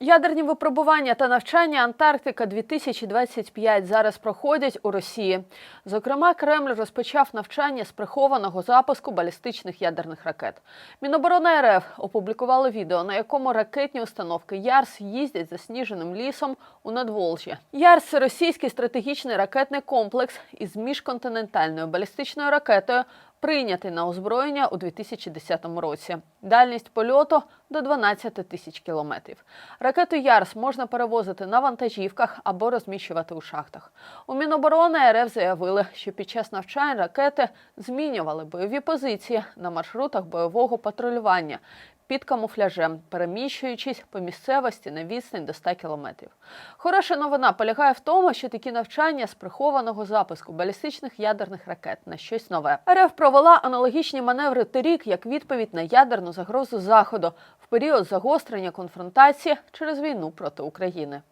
Ядерні випробування та навчання Антарктика 2025 зараз проходять у Росії. Зокрема, Кремль розпочав навчання з прихованого запуску балістичних ядерних ракет. Міноборони РФ опублікували відео, на якому ракетні установки Ярс їздять засніженим лісом у Надволжі. Ярс це російський стратегічний ракетний комплекс із міжконтинентальною балістичною ракетою, прийнятий на озброєння у 2010 році. Дальність польоту до 12 тисяч кілометрів. Ракету Ярс можна перевозити на вантажівках або розміщувати у шахтах. У Міноборони РФ заявили, що під час навчань ракети змінювали бойові позиції на маршрутах бойового патрулювання під камуфляжем, переміщуючись по місцевості на відстань до 100 кілометрів. Хороша новина полягає в тому, що такі навчання з прихованого запуску балістичних ядерних ракет на щось нове. РФ провела аналогічні маневри торік як відповідь на ядерну загрозу заходу період загострення конфронтації через війну проти України.